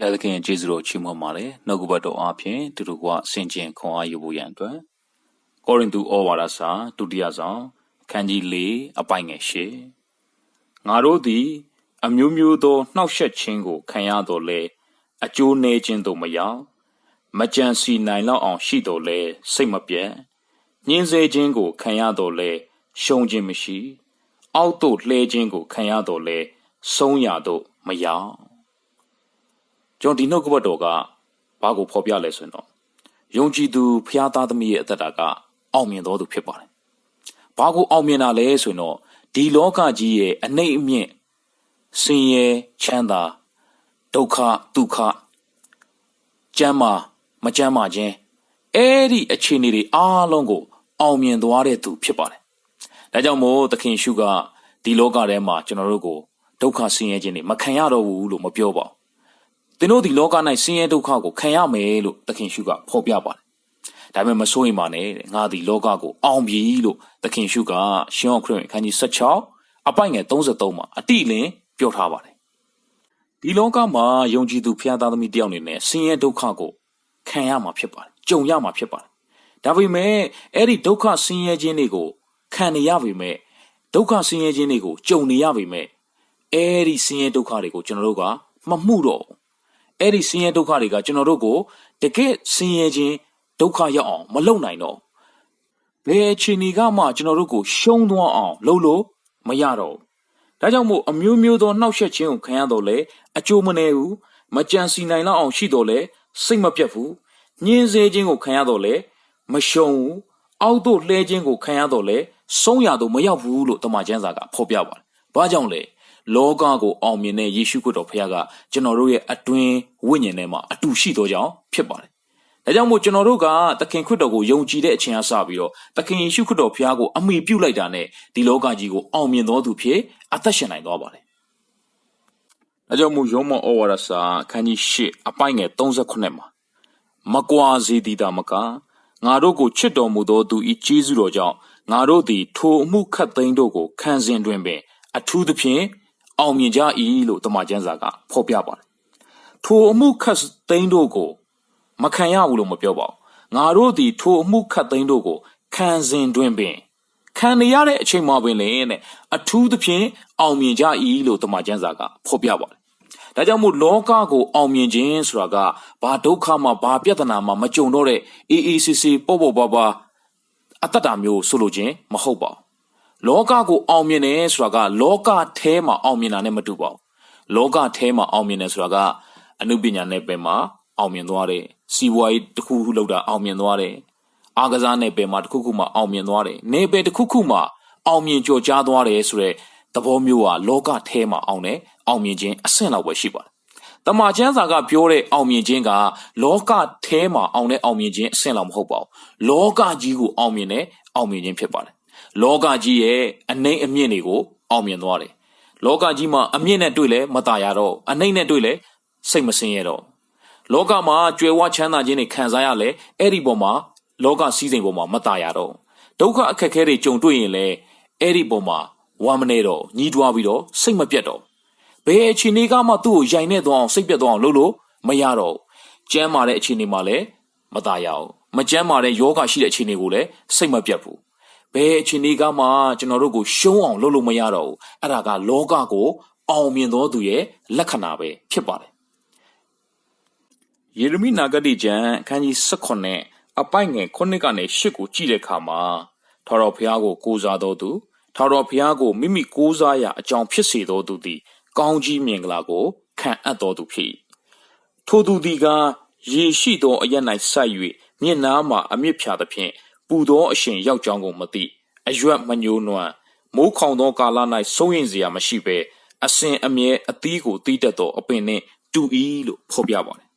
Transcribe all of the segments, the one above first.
ဘုရားသခင်ရဲ့ကျေးဇူးတော်ချီးမွမ်းပါတယ်နှုတ်ကပတ်တော်အားဖြင့်သူတို့ကဆင်ခြင်ခွန်အားယူဖို့ရန်အတွက်ကောရိန္သုဩဝါဒစာဒုတိယဆောင်အခန်းကြီး၄အပိုင်ငယ်၈ငါတို့သည် အမျိုးမျိုးသောနှောက်ယှက်ခြင်းကို ခံရတော်လဲအကျိုးနည်းခြင်းသို့မရောက်မကြံစီနိုင်လောက်အောင်ရှိတော်လဲစိတ်မပြတ်ညှင်းဆဲခြင်းကို ခံရတော်လဲရှုံးခြင်းမရှိ အောက်သို့လှဲခြင်းကို ခံရတော်လဲဆုံးရသို့မရောက် ကျွန်တော်ဒီနှုတ်ကပတ်တော်ကဘာကိုဖော်ပြလဲဆိုရင်တော့ယုံကြည်သူဖျားသားသမီးရဲ့အသက်တာကအောင်မြင်တော်သူဖြစ်ပါတယ်။ဘာကိုအောင်မြင်တာလဲဆိုရင်တော့ဒီလောကကြီးရဲ့အနှိမ့်အမြင့်ဆင်းရဲချမ်းသာဒုက္ခဒုက္ခကြမ်းမာမကြမ်းမာခြင်းအဲ့ဒီအခြေအနေတွေအားလုံးကို အောင်မြင်သွားတဲ့သူဖြစ်ပါတယ်။ဒါကြောင့်မို့သခင်ရှုကဒီလောကထဲမှာကျွန်တော်တို့ကိုဒုက္ခဆင်းရဲခြင်းတွေမခံရတော့ဘူးလို့မပြောပါဘူး။ သင်တို့ဒီလောက၌ဆင်းရဲဒုက္ခကိုခံရမယ်လို့သခင်ရှုကဖော်ပြပါတယ်။ဒါပေမဲ့မစိုးရင်ပါနဲ့တဲ့ငါဒီလောကကိုအောင်ပြီလို့သခင်ရှုကရှင်းအောင်ခရစ်ဝင်ခန်းကြီး16အပိုင်ငယ်33မှာအတိလင်းပြောထားပါတယ်။ဒီလောကမှာယုံကြည်သူဖျားသားသမီးတယောက်အနေနဲ့ဆင်းရဲဒုက္ခကိုခံရမှာဖြစ်ပါတယ်။ကြုံရမှာဖြစ်ပါတယ်။ဒါပေမဲ့အဲ့ဒီဒုက္ခဆင်းရဲခြင်းတွေကိုခံနေရပေမဲ့ဒုက္ခဆင်းရဲခြင်းတွေကိုကြုံနေရပေမဲ့အဲ့ဒီဆင်းရဲဒုက္ခတွေကိုကျွန်တော်တို့ကမမှုတော့ဘူး အဲ့ဒီဆင်းရဲဒုက္ခတွေကကျွန်တော်တို့ကိုတကယ့်ဆင်းရဲခြင်းဒုက္ခရောက်အောင်မလုပ်နိုင်တော့ဘယ်အခြေအနေကမှကျွန်တော်တို့ကိုရှုံးသွားအောင်လုပ်လို့မရတော့ဒါကြောင့်မို့အမျိုးမျိုးသောနှောက်ယှက်ခြင်းကိုခံရတော့လေအကျိုးမနေဘူးမကြံစီနိုင်လောက်အောင်ရှိတော့လေစိတ်မပြတ်ဘူးညှင်းဆဲခြင်းကိုခံရတော့လေမရှုံးဘူးအောက်သို့လှဲခြင်းကိုခံရတော့လေဆုံးရတော့မရောက်ဘူးလို့တမန်ကျမ်းစာကဖော်ပြပါတယ်။ဘာကြောင့်လဲ လောကကိုအောင်မြင်တဲ့ယေရှုခရစ်တော်ဖခင်ကကျွန်တော်တို့ရဲ့အတွင်းဝိညာဉ်ထဲမှာအတူရှိသောကြောင့်ဖြစ်ပါတယ်။ဒါကြောင့်မို့ကျွန်တော်တို့ကသခင်ခရစ်တော်ကိုယုံကြည်တဲ့အချိန်အစပြီးတော့သခင်ယေရှုခရစ်တော်ဖခင်ကိုအမိပြုလိုက်တာနဲ့ဒီလောကကြီးကိုအောင်မြင်တော်သူဖြစ်အသက်ရှင်နိုင်သွားပါတယ်။ဒါကြောင့်မို့ယောမဩဝါဒစာအခန်းကြီး၈အပိုင်းငယ်38မှာမကွာစေသည်တာမကငါတို့ကိုချစ်တော်မူသောသူဤကျေးဇူးတော်ကြောင့်ငါတို့သည်ထိုအမှုခတ်သိမ်းတို့ကိုခံစဉ်တွင်ပင်အထူးသဖြင့် အောင်မြင်ကြ၏လို့တမန်ကျမ်းစာကဖော်ပြပါတယ်။ထိုအမှုခတ်သိမ်းတို့ကို မခံရဘူးလို့မပြောပါဘူး။ငါတို့သည်ထိုအမှုခတ်သိမ်းတို့ကိုခံစဉ်တွင်ပင်ခံနေရတဲ့အချိန်မှာပင်လေတဲ့အထူးသဖြင့်အောင်မြင်ကြ၏လို့တမန်ကျမ်းစာကဖော်ပြပါတယ်။ဒါကြောင့်မို့လောကကိုအောင်မြင်ခြင်းဆိုတာကဘာဒုက္ခမှဘာပြဿနာမှမကြုံတော့တဲ့အေးအေးဆေးဆေးပေါ့ပေါ့ပါပါအတ္တတာမျိုးဆိုလိုခြင်းမဟုတ်ပါဘူး လောကကိုအောင်မြင်တယ်ဆိုတာကလောကထဲမှာအောင်မြင်တာနဲ့မတူပါဘူးလောကထဲမှာအောင်မြင်တယ်ဆိုတာကအနုပညာနယ်ပယ်မှာအောင်မြင်သွားတယ်စီးပွားရေးတစ်ခုခုလောက်တာအောင်မြင်သွားတယ်အားကစားနယ်ပယ်မှာတစ်ခုခုမှာအောင်မြင်သွားတယ်နယ်ပယ်တစ်ခုခုမှာအောင်မြင်ကြော်ကြားသွားတယ်ဆိုတဲ့သဘောမျိုးကလောကထဲမှာအောင်တယ်အောင်မြင်ခြင်းအဆင့်လောက်ပဲရှိပါတယ်တမန်ကျမ်းစာကပြောတဲ့အောင်မြင်ခြင်းကလောကထဲမှာအောင်တဲ့အောင်မြင်ခြင်းအဆင့်လောက်မဟုတ်ပါဘူးလောကကြီးကိုအောင်မြင်တဲ့အောင်မြင်ခြင်းဖြစ်ပါတယ် လောကကြီးရဲ့အနှိမ့်အမြင့်တွေကိုအောင်မြင်သွားတယ်လောကကြီးမှာအမြင့်နဲ့တွေ့လဲမตายရတော့အနှိမ့်နဲ့တွေ့လဲစိတ်မစင်းရတော့လောကမှာကြွယ်ဝချမ်းသာခြင်းတွေခံစားရလဲအဲ့ဒီပေါ်မှာလောကစည်းစိမ်ပေါ်မှာမตายရတော့ဒုက္ခအခက်အခဲတွေကြုံတွေ့ရင်လဲအဲ့ဒီပေါ်မှာဝမ်းမနေတော့ညီးတွားပြီးတော့စိတ်မပြတ်တော့ဘယ်အခြေအနေကမှသူ့ကိုယိုင်နေသွားအောင်စိတ်ပြတ်သွားအောင်လုပ်လို့မရတော့ကျမ်းမာတဲ့အခြေအနေမှာလည်းမตายရအောင်မကျမ်းမာတဲ့ယောဂရှိတဲ့အခြေအနေကိုလည်းစိတ်မပြတ်ဘူး ဘယ်အချိန်တွေကမှကျွန်တော်တို့ကိုရှုံးအောင်လုပ်လို့မရတော့ဘူးအဲ့ဒါကလောကကို အောင်မြင်သောသူရဲ့လက္ခဏာပဲဖြစ်ပါတယ်ယေရမိနာဂတိကျမ်းအခန်းကြီး18အပိုက်ငယ်9ကနေ10ကိုကြည့်တဲ့အခါမှာထာဝရဘုရားကိုကိုးစားတော်သူထာဝရဘုရားကိုမိမိကိုးစားရာအကြောင်းဖြစ်စေတော်သူသည် ကောင်းကြီးမြင်္ဂလာကိုခံအပ်တော်သူဖြစ်ထိုသူသည်ကရေရှိသောအရ၌ဆိုက်၍မျက်နားမှာအမြင့်ဖြာသဖြင့် ပူသောအရှင်ရောက်ကြောင်းကိုမသိအရွက်မညိုးနွမ်းမိုးခေါင်သောကာလ၌စိုးရင်စရာမရှိဘဲအစဉ်အမြဲအသီးကိုတီးတတ်သောအပင်နှင့်တူ၏လို့ဖော်ပြပါတယ်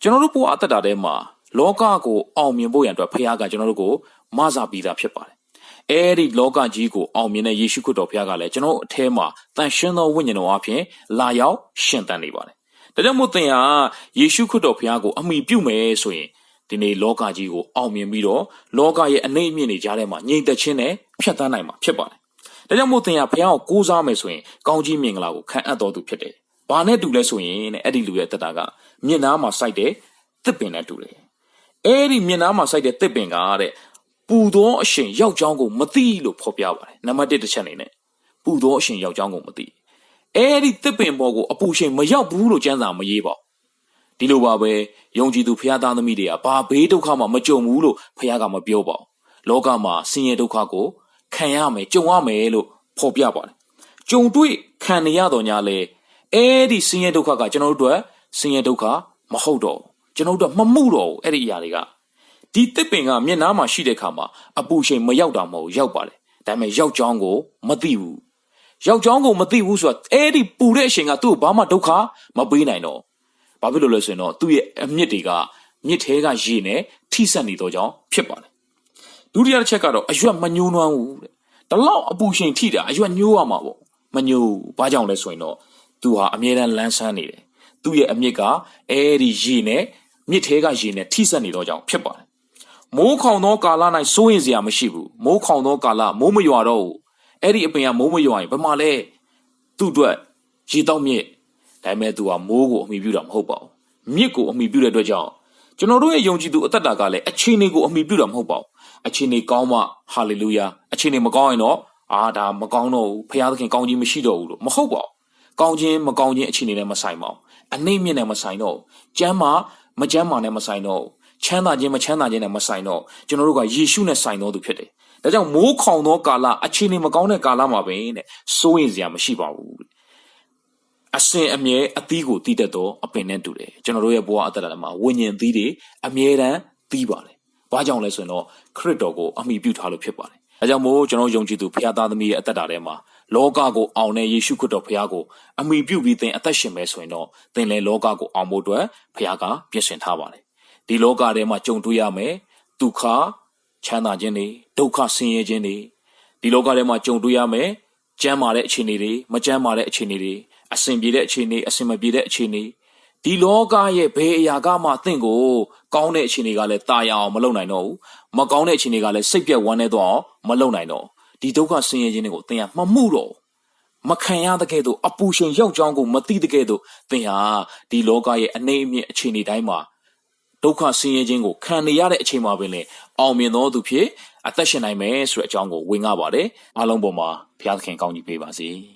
ကျွန်တော်တို့ဘဝအသက်တာထဲမှာလောကကိုအောင်မြင်ဖို့ရန်အတွက်ဖခင်ကကျွန်တော်တို့ကိုမဆာပြီးသားဖြစ်ပါတယ်အဲ့ဒီလောကကြီးကိုအောင်မြင်တဲ့ယေရှုခရစ်တော်ဖခင်ကလည်းကျွန်တော်အထဲမှာတန်ရှင်းသောဝိညာဉ်တော်အဖြစ်လာရောက်ရှင်သန်နေပါတယ်ဒါကြောင့်မို့သင်ဟာယေရှုခရစ်တော်ဖခင်ကိုအမိပြုမယ်ဆိုရင် ဒီနေ့လောကကြီးကိုအောင်မြင်ပြီးတော့လောကရဲ့အနှိမ့်အမြင့်တွေကြားထဲမှာငြိမ်သက်ခြင်းနဲ့ဖြတ်သန်းနိုင်မှာဖြစ်ပါတယ်။ဒါကြောင့်မို့သင်ဟာဘုရားကိုကိုးစားမယ်ဆိုရင်ကောင်းကြီးမင်္ဂလာကိုခံအပ်တော်သူဖြစ်တယ်ဘာနဲ့တူလဲဆိုရင်တဲ့အဲ့ဒီလူရဲ့တက်တာကမြင့်နားမှာစိုက်တဲ့တစ်ပင်နဲ့တူတယ်အဲ့ဒီမြင့်နားမှာစိုက်တဲ့တစ်ပင်ကတဲ့ပူသောအရှင်ယောက်ျောင်းကိုမသိလို့ဖော်ပြပါတယ်နံပါတ်1တစ်ချက်အနေနဲ့ပူသောအရှင်ယောက်ျောင်းကိုမသိအဲ့ဒီတစ်ပင်ပေါ်ကိုအပူရှင်မရောက်ဘူးလို့ကျမ်းစာမရေးပါဘူး ဒီလိုပါပဲယုံကြည်သူဖခင်သားသမီးတွေကဘာဘေးဒုက္ခမှမကြုံဘူးလို့ဖခင်ကမပြောပါဘူးလောကမှာဆင်းရဲဒုက္ခကိုခံရမယ်ကြုံရမယ်လို့ဖော်ပြပါတယ်ကြုံတွေ့ခံနေရတော့ညာလေအဲ့ဒီဆင်းရဲဒုက္ခကကျွန်တော်တို့အတွက်ဆင်းရဲဒုက္ခမဟုတ်တော့ဘူးကျွန်တော်တို့အတွက်မမှုတော့ဘူးအဲ့ဒီအရာတွေကဒီတစ်ပင်ကမျက်နှာမှာရှိတဲ့ခါမှာအပူချိန်မရောက်တာမဟုတ်ဘူးရောက်ပါတယ်ဒါပေမဲ့ရောက်ကြောင်းကိုမသိဘူးယောက်ျောင်းကိုမသိဘူးဆိုတာအဲ့ဒီပူတဲ့အချိန်ကသူ့ကိုဘာမှဒုက္ခမပေးနိုင်တော့ ဘာဖြစ်လို့လဲဆိုရင်တော့သူ့ရဲ့အမြင့်တွေကမြစ်ထဲကရေနဲ့ထိဆက်နေတော့ကြောင်းဖြစ်ပါတယ်ဒုတိယတစ်ချက်ကတော့အရွက်မညှိုးနှွမ်းဘူးတဲ့ဒီလောက်အပူချိန်ထိတာအရွက်ညှိုးရမှာပေါ့မညှိုးဘူးဘာကြောင့်လဲဆိုရင်တော့သူဟာအမြဲတမ်းလန်းဆန်းနေတယ်သူ့ရဲ့အမြင့်ကအဲ့ဒီရေနဲ့မြစ်ထဲကရေနဲ့ထိဆက်နေတော့ကြောင်းဖြစ်ပါတယ်မိုးခေါင်သောကာလ၌စိုးရင်စရာမရှိဘူးမိုးခေါင်သောကာလမိုးမရွာတော့ဘူးအဲ့ဒီအပင်ကမိုးမရွာရင်ဘယ်မှာလဲသူ့အတွက်ရေတောက်မြစ် ဒါပေမဲ့သူကမိုးကိုအမိပြုတာမဟုတ်ပါဘူးမြစ်ကိုအမိပြုတဲ့အတွက်ကြောင့်ကျွန်တော်တို့ရဲ့ယုံကြည်သူအသက်တာကလည်းအခြေအနေကိုအမိပြုတာမဟုတ်ပါဘူးအခြေအနေကောင်းမှဟာလေလုယာအခြေအနေမကောင်းရင်တော့အာဒါမကောင်းတော့ဘူးဖခင်သခင်ကောင်းခြင်းမရှိတော့ဘူးလို့မဟုတ်ပါဘူးကောင်းခြင်းမကောင်းခြင်းအခြေအနေနဲ့မဆိုင်ပါဘူးအနှိမ့်မြင့်နဲ့မဆိုင်တော့ဘူးကျမ်းမာမကျမ်းမာနဲ့မဆိုင်တော့ဘူးချမ်းသာခြင်းမချမ်းသာခြင်းနဲ့မဆိုင်တော့ကျွန်တော်တို့ကယေရှုနဲ့ဆိုင်တော်သူဖြစ်တယ်ဒါကြောင့်မိုးခေါင်သောကာလအခြေအနေမကောင်းတဲ့ကာလမှာပဲတဲ့စိုးရင်စရာမရှိပါဘူးတဲ့ အစင်အမြဲအသီးကိုတီးတတ်သောအပင်နဲ့တူတယ်ကျွန်တော်တို့ရဲ့ဘဝအတ္တတာမှာဝိညာဉ်သီးတွေအမြဲတမ်းသီးပါတယ်ဘာကြောင့်လဲဆိုရင်တော့ခရစ်တော်ကိုအမိပြုထားလို့ဖြစ်ပါတယ်အဲကြောင့်မို့ကျွန်တော်ယုံကြည်သူဖခင်သားသမီးရဲ့အသက်တာထဲမှာလောကကိုအောင်တဲ့ယေရှုခရစ်တော်ဖခင်ကိုအမိပြုပြီးသင်အသက်ရှင်မယ်ဆိုရင်တော့သင်လည်းလောကကိုအောင်ဖို့အတွက်ဖခင်ကပြင်ဆင်ထားပါတယ်ဒီလောကထဲမှာကြုံတွေ့ရမယ်ဒုက္ခချမ်းသာခြင်းတွေဒုက္ခဆင်းရဲခြင်းတွေဒီလောကထဲမှာကြုံတွေ့ရမယ်ကျမ်းမာတဲ့အခြေအနေတွေမကျမ်းမာတဲ့အခြေအနေတွေ အဆင်ပြေတဲ့အခြေအနေအဆင်မပြေတဲ့အခြေအနေဒီလောကရဲ့ဘယ်အရာကမှသင်ကိုကောင်းတဲ့အခြေအနေကလည်းတာယာအောင်မလုပ်နိုင်တော့ဘူးမကောင်းတဲ့အခြေအနေကလည်းစိတ်ပြက်ဝမ်းနေတော့မလုပ်နိုင်တော့ဒီဒုက္ခဆင်းရဲခြင်းတွေကိုသင်ကမမှုတော့မခံရတဲ့ကဲ့သို့အပူရှင်ရောက်ကြောင်းကိုမသိတဲ့ကဲ့သို့သင်ဟာဒီလောကရဲ့အနေအမြင့်အခြေအနေတိုင်းမှာဒုက္ခဆင်းရဲခြင်းကိုခံနေရတဲ့အချိန်မှာပင်လေအောင်မြင်သောသူဖြစ်အသက်ရှင်နိုင်မယ်ဆိုတဲ့အကြောင်းကိုဝင်ငါပါတယ်အားလုံးပေါ်မှာဘုရားသခင်ကောင်းကြီးပေးပါစေ။